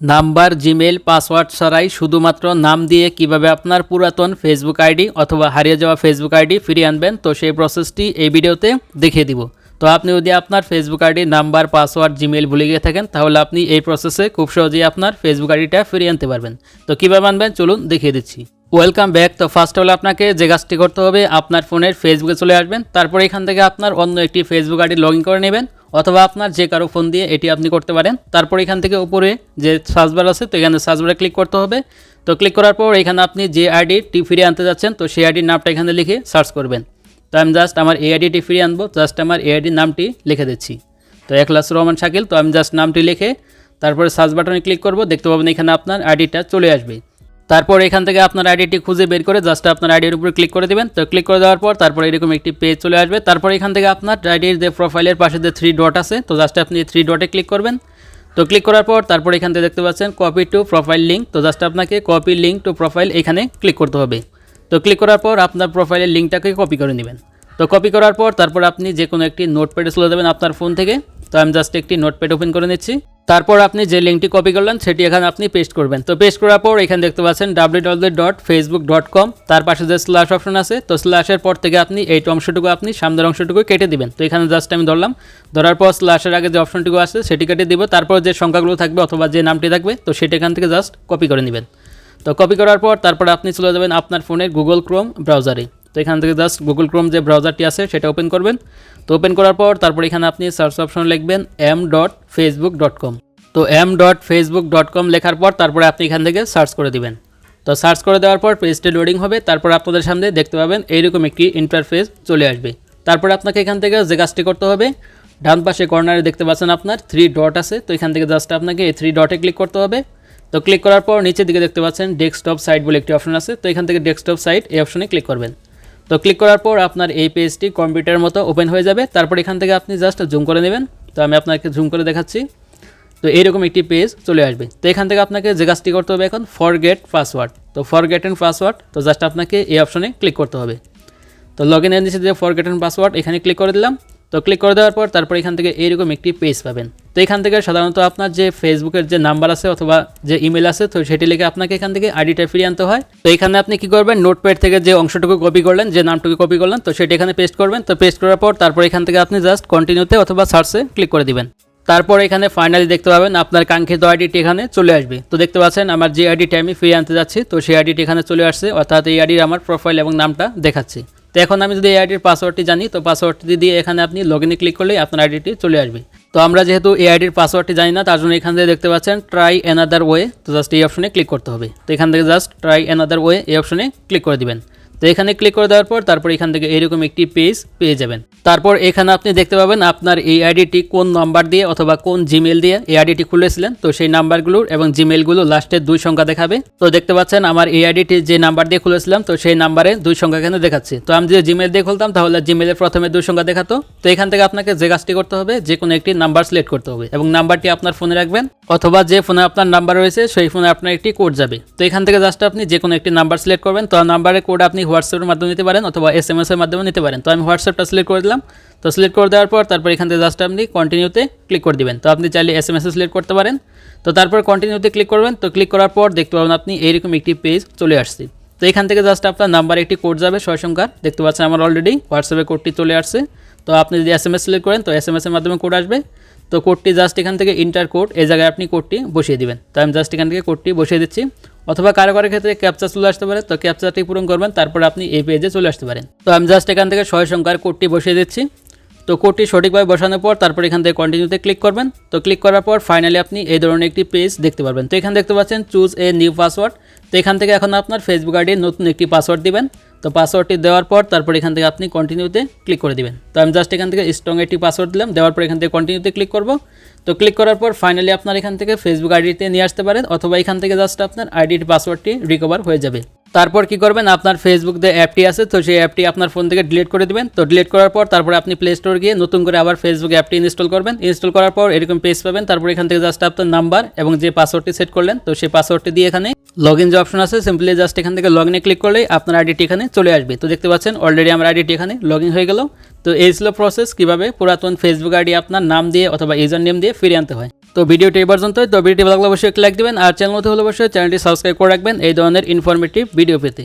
Number Gmail password ছাড়াই শুধুমাত্র নাম দিয়ে কীভাবে আপনার পুরাতন ফেসবুক আইডি অথবা হারিয়ে যাওয়া ফেসবুক আইডি ফিরিয়ে আনবেন, তো সেই প্রসেসটি এই ভিডিওতে দেখিয়ে দিব। তো আপনি যদি আপনার Facebook ID, number, password Gmail ভুলে গিয়ে থাকেন, তাহলে আপনি এই প্রসেসে খুব সহজেই আপনার ফেসবুক আইডিটা ফিরিয়ে আনতে পারবেন। তো কীভাবে আনবেন? চলুন দেখিয়ে দিচ্ছি। ওয়েলকাম ব্যাক তো ফার্স্ট হলে আপনাকে যে কাজটি করতে হবে, আপনার ফোনের ফেসবুকে চলে আসবেন, তারপরে এখান থেকে আপনার অন্য একটি ফেসবুক আইডি লগ করে নেবেন। অথবা আপনার যে কারও ফোন দিয়ে এটি আপনি করতে পারেন। তারপর এখান থেকে উপরে যে সার্চবার আছে, তো এখানে সার্চবারে ক্লিক করতে হবে। তো ক্লিক করার পর এখানে আপনি যে আইডিটি ফিরিয়ে আনতে যাচ্ছেন, তো সেই আইডির নামটা এখানে লিখে সার্চ করবেন। তো আমি জাস্ট আমার এই আইডিটি ফিরিয়ে আনব জাস্ট আমার এই আইডির নামটি লিখে দিচ্ছি। তো একলাস রহমান শাকিল, তো আমি জাস্ট নামটি লিখে তারপরে সার্চ বাটনে ক্লিক করব, দেখতে পাবেন এখানে আপনার আইডিটা চলে আসবে। তারপর এখান থেকে আপনার আইডিটি খুঁজে বের করে জাস্ট আপনার আইডির উপরে ক্লিক করে দেবেন। তো ক্লিক করে দেওয়ার পর তারপর এরকম একটি পেজ চলে আসবে। তারপর এখান থেকে আপনার আইডির যে প্রোফাইলের পাশে যে থ্রি ডট আছে, তো জাস্ট আপনি থ্রি ডটে ক্লিক করবেন। তো ক্লিক করার পর তারপর এখান থেকে দেখতে পাচ্ছেন কপি টু প্রোফাইল লিঙ্ক তো জাস্ট আপনাকে কপি লিঙ্ক টু প্রোফাইল এখানে ক্লিক করতে হবে। তো ক্লিক করার পর আপনার প্রোফাইলের লিঙ্কটাকে কপি করে নেবেন। তো কপি করার পর তারপর আপনি যে কোনো একটি নোটপ্যাডে চলে যাবেন আপনার ফোন থেকে। তো আমি জাস্ট একটি নোটপ্যাড ওপেন করে নিচ্ছি। তারপর আপনি যে লিঙ্কটি কপি করলেন, সেটি এখানে আপনি পেস্ট করবেন। তো পেস্ট করার পর এখানে দেখতে পাচ্ছেন W dot Facebook dot com তার পাশে যে স্ল্যাশ অপশন আছে, তো স্ল্যাশের পর থেকে আপনি এই অংশটুকু আপনি সামনের অংশটুকু কেটে দিবেন। তো এখানে জাস্ট আমি ধরলাম, ধরার পর স্ল্যাশের আগে যে অপশনটুকু আছে, সেটি কেটে দিব, তারপর যে সংখ্যাগুলো থাকবে অথবা যে নামটি থাকবে, তো সেটি এখান থেকে জাস্ট কপি করে নেবেন। তো কপি করার পর তারপর আপনি চলে যাবেন আপনার ফোনের গুগল ক্রোম ব্রাউজারে তো এখান থেকে জাস্ট গুগল ক্রোম যে ব্রাউজারটি আছে, সেটা ওপেন করবেন। তো ওপেন করার পর তারপর এখানে আপনি সার্চ অপশন লিখবেন M dot Facebook dot com তো M dot Facebook dot com লেখার পর তারপরে আপনি এখান থেকে সার্চ করে দিবেন। তো সার্চ করে দেওয়ার পর পেজটি লোডিং হবে, তারপর আপনাদের সামনে দেখতে পাবেন এইরকম একটি ইন্টারফেস চলে আসবে। তারপর আপনাকে এখান থেকে যে কাজটি করতে হবে, ডান পাশে কর্নারে দেখতে পাচ্ছেন আপনার থ্রি ডট আছে, তো এখান থেকে জাস্ট আপনাকে এই থ্রি ডটে ক্লিক করতে হবে। তো ক্লিক করার পর নিচের দিকে দেখতে পাচ্ছেন ডেস্কটপ সাইট বলে একটি অপশন আছে, তো এখান থেকে ডেস্কটপ সাইট এই অপশনে ক্লিক করবেন। তো ক্লিক করার পর আপনার এই পেজটি কম্পিউটারের মতো ওপেন হয়ে যাবে। তারপর এখান থেকে আপনি জাস্ট জুম করে নেবেন। তো আমি আপনাকে জুম করে দেখাচ্ছি। তো এইরকম একটি পেজ চলে আসবে। তো এখান থেকে আপনাকে যে কাজটি করতে হবে এখন ফরগেট পাসওয়ার্ড তো ফরগেট অ্যান্ড পাসওয়ার্ড তো জাস্ট আপনাকে এই অপশনে ক্লিক করতে হবে। তো লগ ইন নিচে যে ফরগেট অ্যান্ড পাসওয়ার্ড এখানে ক্লিক করে দিলাম। তো ক্লিক করে দেওয়ার পর তারপর এখান থেকে এইরকম একটি পেজ পাবেন। তো এখান থেকে সাধারণত আপনার যে ফেসবুকের যে নাম্বার আছে অথবা যে ইমেল আছে, তো সেটি লিখে আপনাকে এখান থেকে আইডিটা ফিরিয়ে আনতে হয়। তো এখানে আপনি কি করবেন? নোটপ্যাড থেকে যে অংশটুকু কপি করলেন, যে নামটুকু কপি করলেন, তো সেটি এখানে পেস্ট করবেন। তো পেস্ট করার পর তারপর এখান থেকে আপনি জাস্ট কন্টিনিউতে অথবা সার্চে ক্লিক করে দিবেন। তারপর এখানে ফাইনালি দেখতে পাবেন আপনার কাঙ্ক্ষিত আইডিটি এখানে চলে আসবে। তো দেখতে পাচ্ছেন আমার যে আইডিটি আমি ফিরিয়ে আনতে যাচ্ছি, তো সেই আইডিটি এখানে চলে আসছে। অর্থাৎ এই আইডির আমার প্রোফাইল এবং নামটা দেখাচ্ছে। তো এখন আমি যদি এই আইডির পাসওয়ার্ডটি জানি, তো পাসওয়ার্ডটি দিয়ে এখানে আপনি লগ ইনে ক্লিক করলেই আপনার আইডিটি চলে আসবে। তো আমরা যেহেতু এই আইডির পাসওয়ার্ডটি জানি না, তার জন্য এখান থেকে দেখতে পাচ্ছেন ট্রাই অ্যানাদার ওয়ে তো জাস্ট এই অপশনে ক্লিক করতে হবে। তো এখান থেকে জাস্ট ট্রাই অ্যানাদার ওয়ে এই অপশনে ক্লিক করে দিবেন। তো এখানে ক্লিক করে দেওয়ার পর তারপর এখান থেকে এরকম একটি পেজ পেয়ে যাবেন। তারপর এখানে আপনি দেখতে পাবেন আপনার এই আইডিটি কোন নাম্বার দিয়ে অথবা কোন জিমেল দিয়ে এই আইডিটি খুলেছিলেন। তো সেই নাম্বারগুলোর এবং জিমেলগুলো লাস্টের দুই সংখ্যা দেখাবে। তো দেখতে পাচ্ছেন আমার এই আইডিটি যে নাম্বার দিয়ে খুলেছিলাম, তো সেই নাম্বারে দুই সংখ্যা এখানে দেখাচ্ছে। তো আমি যদি জিমেল দিয়ে খুলতাম তাহলে জিমেলের প্রথমে দুই সংখ্যা দেখাতো। তো এখান থেকে আপনাকে যে কাজটি করতে হবে যে কোনো একটি নাম্বার সিলেক্ট করতে হবে এবং নাম্বারটি আপনার ফোনে রাখবেন অথবা যে ফোনে আপনার নাম্বার রয়েছে, সেই ফোনে আপনার একটি কোড যাবে। তো এখান থেকে জাস্ট আপনি যে কোনো একটি নাম্বার সিলেক্ট করবেন। তো নাম্বারের কোড আপনি হোয়াটসঅ্যাপের মাধ্যমে নিতে পারেন অথবা এস এম এসের মাধ্যমে নিতে পারেন। তো আমি হোয়াটসঅ্যাপটা সিলেক্ট করে দিলাম। তো সিলেক্ট করে দেওয়ার পর তারপর এখান থেকে জাস্ট আপনি কন্টিনিউতে ক্লিক করে দিবেন। তো আপনি চাইলে এস এম এস সিলেক্ট করতে পারেন। তো তারপর কন্টিনিউতে ক্লিক করবেন। তো ক্লিক করার পর দেখতে পাবেন আপনি এইরকম একটি পেজ চলে আসছে। তো এখান থেকে জাস্ট আপনার নাম্বার একটি কোড যাবে, ছয় সংখ্যার। দেখতে পাচ্ছেন আমার অলরেডি হোয়াটসঅ্যাপে কোডটি চলে আসছে। তো আপনি যদি এস এম এস সিলেক্ট করেন, তো এস এম এসের মাধ্যমে কোড আসবে। তো কোডটি জাস্ট এখান থেকে ইন্টার কোড এই জায়গায় আপনি কোডটি বসিয়ে দিবেন। তো আমি জাস্ট এখান থেকে কোডটি বসিয়ে দিচ্ছি। অথবা কারও কারও ক্ষেত্রে ক্যাপচা চলে আসতে পারে, তো ক্যাপচাটি পূরণ করবেন, তারপর আপনি এই পেজে চলে আসতে পারেন। তো আমি জাস্ট এখান থেকে ছয় সংখ্যার কোডটি বসিয়ে দিচ্ছি। তো কোডটি সঠিকভাবে বসানোর পর তারপর এখান থেকে কন্টিনিউতে ক্লিক করবেন। তো ক্লিক করার পর ফাইনালি আপনি এই ধরনের একটি পেজ দেখতে পারবেন। তো এখানে দেখতে পাচ্ছেন চুজ এ নিউ পাসওয়ার্ড তো এখান থেকে এখন আপনার ফেসবুক আইডির নতুন একটি পাসওয়ার্ড দিবেন। তো পাসওয়ার্ডটি দেওয়ার পর তারপর এখান থেকে আপনি কন্টিনিউতে ক্লিক করে দিবেন। তো আমি জাস্ট এখান থেকে স্ট্রং একটি পাসওয়ার্ড দিলাম। দেওয়ার পর এখান থেকে কন্টিনিউতে ক্লিক করব। তো ক্লিক করার পর ফাইনালি আপনার এখান থেকে ফেসবুক আইডিতে নিয়ে আসতে পারেন। অথবা এখান থেকে জাস্ট আপনার আইডির পাসওয়ার্ডটি রিকভার হয়ে যাবে। তারপর কি করবেন? আপনার ফেসবুক যে অ্যাপটি আছে, তো সেই অ্যাপটি আপনার ফোন থেকে ডিলিট করে দেবেন। তো ডিলিট করার পর তারপরে আপনি প্লে স্টোর গিয়ে নতুন করে আবার ফেসবুক অ্যাপটি ইনস্টল করবেন। ইনস্টল করার পর এরকম পেজ পাবেন। তারপর এখান থেকে জাস্ট আপনার নাম্বার এবং যে পাসওয়ার্ডটি সেট করলেন, তো সেই পাসওয়ার্ডটি দিয়ে এখানে লগ ইন যে অপশন আছে সিম্পলি জাস্ট এখান থেকে লগ ইনে ক্লিক করলেই আপনার আইডিটি এখানে চলে আসবে। তো দেখতে পাচ্ছেন অলরেডি আমার আইডিটি এখানে লগ ইন হয়ে গেল। তো এই ছিল প্রসেস কীভাবে পুরাতন ফেসবুক আইডি আপনার নাম দিয়ে অথবা ইউজার নেম দিয়ে ফিরিয়ে আনতে হয়। তো ভিডিওটি এই পর্যন্ত তো ভিডিওটি ভালো লাগলে অবশ্যই লাইক দেবেন, আর চ্যানেল মতো হলে অবশ্যই চ্যানেলটি সাবস্ক্রাইব করে রাখবেন। এই ধরনের ইনফরমেটিভ ভিডিও পেতে।